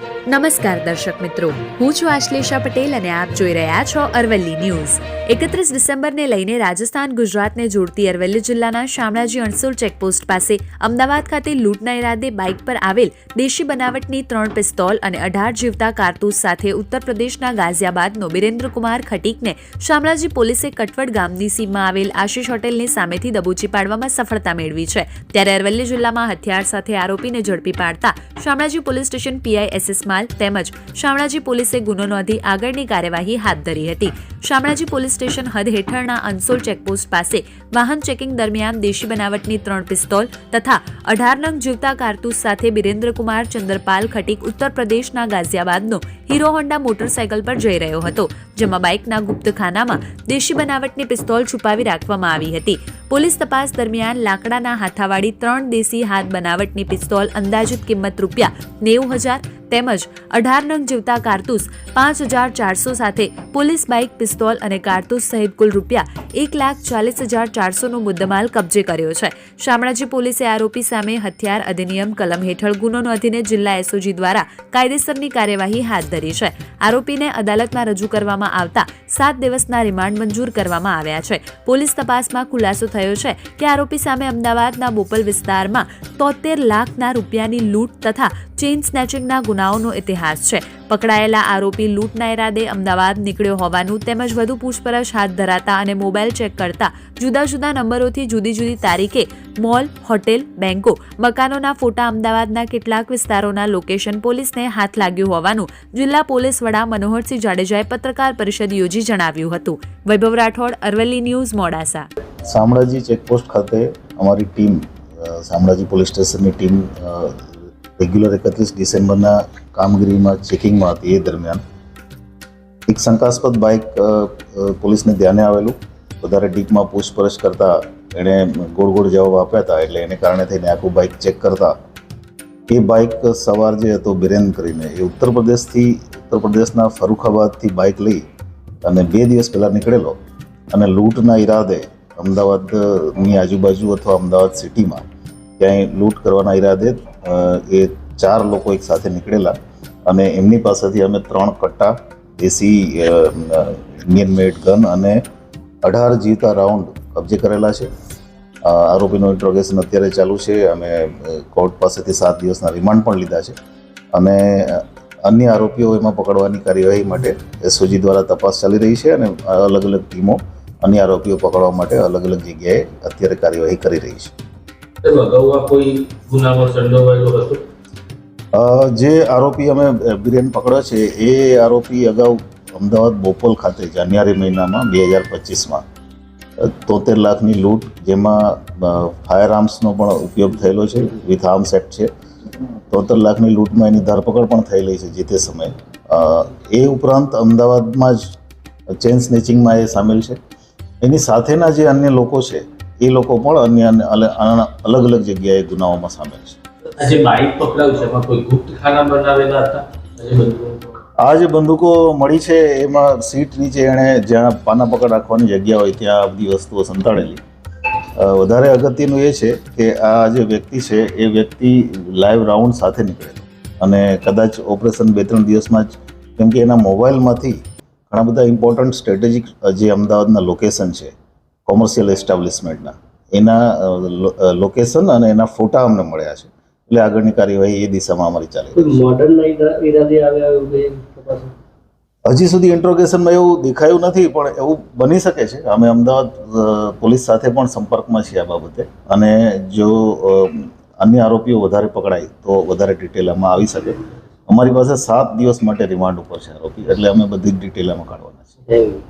નમસ્કાર દર્શક મિત્રો, હું છું આશ્લેષા પટેલ અને આપ જોઈ રહ્યા છો અરવલ્લી ન્યૂઝ. એકત્રીસ ડિસેમ્બરને લઈને રાજસ્થાન ગુજરાતને જોડતી અરવલ્લી જિલ્લાના શામળાજી અણસોલ ચેકપોસ્ટ પાસે અમદાવાદ ખાતે લૂંટના ઇરાદે બાઇક પર આવેલ દેશી બનાવટની ત્રણ પિસ્તોલ અને અઢાર જીવતા કારતૂસ સાથે ઉત્તર પ્રદેશના ગાઝિયાબાદનો બિરેન્દ્રકુમાર ખટીકને શામળાજી પોલીસે કટવડ ગામની સીમમાં આવેલ આશીષ હોટેલની સામેથી દબોચી પાડવામાં સફળતા મેળવી છે. ત્યારે અરવલ્લી જિલ્લામાં હથિયાર સાથે આરોપીને ઝડપી પાડતા Shamlaji police station PI SS માલ તેમજ શામળાજી પોલીસે ગુનો નોંધી આગળની કાર્યવાહી હાથ ધરી હતી. શામળાજી પોલીસ સ્ટેશન હદ હેઠળના અનસોલ ચેકપોસ્ટ પાસે વાહન ચેકિંગ દરમિયાન દેશી બનાવટની ત્રણ પિસ્તોલ તથા અઢાર નંગ જીવતા કારતૂસ સાથે બિરેન્દ્રકુમાર ચંદ્રપાલ ખટીક ઉત્તર પ્રદેશના ગાઝિયાબાદનો હીરો હોન્ડા મોટરસાયકલ પર જઈ રહ્યો હતો. જેમાં બાઇકના ગુપ્તખાનામાં દેશી બનાવટની પિસ્તોલ છુપાવી રાખવામાં આવી હતી. પોલીસ તપાસ દરમિયાન લાકડાના હાથાવાળી ત્રણ દેશી હાથ બનાવટની પિસ્તોલ અંદાજિત કિંમત રૂપિયા નેવું હજાર તેમજ અઢાર નંગ જીવતા કારતૂસ પાંચ હજાર ચારસો સાથે પોલીસ બાઇક, પિસ્તોલ અને કારતૂસ સહિત કુલ રૂપિયા એક લાખ ચાલીસ હજાર ચારસોનો મુદ્દામાલ કબજે કર્યો છે. શામળાજી પોલીસે આરોપી સામે હથિયાર અધિનિયમ કલમ હેઠળ ગુનો નોંધીને જિલ્લા એસઓજી દ્વારા કાયદેસરની કાર્યવાહી હાથ ધરી છે. આરોપીને અદાલતમાં રજૂ કરવામાં આવતા સાત દિવસના રિમાન્ડ મંજૂર કરવામાં આવ્યા છે. પોલીસ તપાસમાં ખુલાસો થયો છે કે આરોપી સામે અમદાવાદના બોપલ વિસ્તારમાં તોતેર લાખના રૂપિયાની લૂંટ તથા ચેઇન સ્નેચિંગના ગુનાઓનો ઇતિહાસ છે. પકડાયેલા આરોપી લૂંટના ઇરાદે અમદાવાદ નીકળ્યો હોવાનું તેમજ વધુ પૂછપરછ હાથ ધરાતા અને મોબાઈલ ચેક કરતા જુદા જુદા નંબરોથી જુદી જુદી તારીખે મોલ, હોટેલ, બેંકો, મકાનોના ફોટા અમદાવાદના કેટલાક વિસ્તારોના લોકેશન પોલીસને હાથ લાગ્યું હોવાનું જિલ્લા પોલીસ વડા મનોહરસિંહ જાડેજાએ પત્રકાર પરિષદ યોજી જણાવ્યું હતું. વૈભવ રાઠોડ, અરવલ્લી ન્યૂઝ, મોડાસા. શામળાજી ચેકપોસ્ટ ખાતે અમારી ટીમ શામળાજી પોલીસ સ્ટેશનની ટીમ રેગ્યુલર એકત્રીસ ડિસેમ્બરના કામગીરીમાં ચેકિંગમાં હતી એ દરમિયાન. એક શંકાસ્પદ બાઇક પોલીસને ધ્યાને આવેલું. વધારે ડીપમાં પૂછપરછ કરતા એણે ગોળ ગોળ જવાબ આપ્યા હતા, એટલે એને કારણે થઈને આખું બાઇક ચેક કરતા. એ બાઇક સવાર જે હતો બિરેન કરીને, એ ઉત્તર પ્રદેશથી, ઉત્તર પ્રદેશના ફરુખાબાદથી બાઇક લઈ અને બે દિવસ પહેલાં નીકળેલો. અને લૂંટના ઈરાદે અમદાવાદની આજુબાજુ અથવા અમદાવાદ સિટીમાં ક્યાંય લૂંટ કરવાના ઈરાદે એ ચાર લોકો એક સાથે નીકળેલા અને એમની પાસેથી અમે ત્રણ કટ્ટા દેશી ઇન્ડિયન મેડ ગન અને અઢાર જીવતા રાઉન્ડ કબજે કરેલા છે. આરોપીનું ઇન્ટ્રોગેશન અત્યારે ચાલુ છે અમે કોર્ટ પાસેથી સાત દિવસના રિમાન્ડ પણ લીધા છે. અને અન્ય આરોપીઓ એમાં પકડવાની કાર્યવાહી માટે એસઓજી દ્વારા તપાસ ચાલી રહી છે અને અલગ અલગ ટીમો અન્ય આરોપીઓ પકડવા માટે અલગ અલગ જગ્યાએ અત્યારે કાર્યવાહી કરી રહી છે. અગાઉ જે આરોપી અમે બિરેન પકડ્યો છે, એ આરોપી અગાઉ અમદાવાદ બોપલ ખાતે, જાન્યુઆરી મહિનામાં, બે હજાર પચીસમાં, તોતેર લાખની લૂંટ, જેમાં ફાયર આર્મ્સનો પણ ઉપયોગ થયેલો છે વિથ આર્મ્સ એક્ટ છે. તોતેર લાખની લૂંટમાં એની ધરપકડ પણ થયેલી છે, જે તે સમયે. એ ઉપરાંત અમદાવાદમાં જ ચેન સ્નેચિંગમાં એ સામેલ છે. એની સાથેના જે અન્ય લોકો છે એ લોકો પણ અન્ય અલગ અલગ જગ્યાએ ગુનાઓમાં સામેલ છે. આ જે બાઇક પકડાયું છે એમાં કોઈ ગુપ્તખાના બનાવેલા હતા? આ જે બંદૂકો મળી છે એમાં સીટ નીચે એણે જ્યાં પાના પકડ રાખવાની જગ્યા હોય ત્યાં બધી વસ્તુઓ સંતાડેલી. વધારે અગત્યનું એ છે કે આ જે વ્યક્તિ છે એ વ્યક્તિ લાઈવ રાઉન્ડ સાથે નીકળેલો. અને કદાચ ઓપરેશન બે ત્રણ દિવસમાં જ કેમ કે એના મોબાઈલમાંથી ઘણા બધા ઇમ્પોર્ટન્ટ સ્ટ્રેટેજિક જે અમદાવાદના લોકેશન છે કોમર્શિયલ એસ્ટાબ્લિશમેન્ટના એના લોકેશન અને એના ફોટા અમને મળ્યા છે. એટલે આગળની કાર્યવાહી એ દિશામાં અમારી ચાલી હજી સુધી ઇન્ટ્રોગેશનમાં એવું દેખાયું નથી પણ એવું બની શકે છે. અમે અમદાવાદ પોલીસ સાથે પણ સંપર્કમાં છીએ આ બાબતે. અને જો અન્ય આરોપીઓ વધારે પકડાય તો વધારે ડિટેલ આમાં આવી શકે. અમારી પાસે સાત દિવસ માટે રિમાન્ડ ઉપર છે આરોપી. એટલે અમે બધી જ ડિટેલ આમાં કાઢવાના છે થેન્ક યુ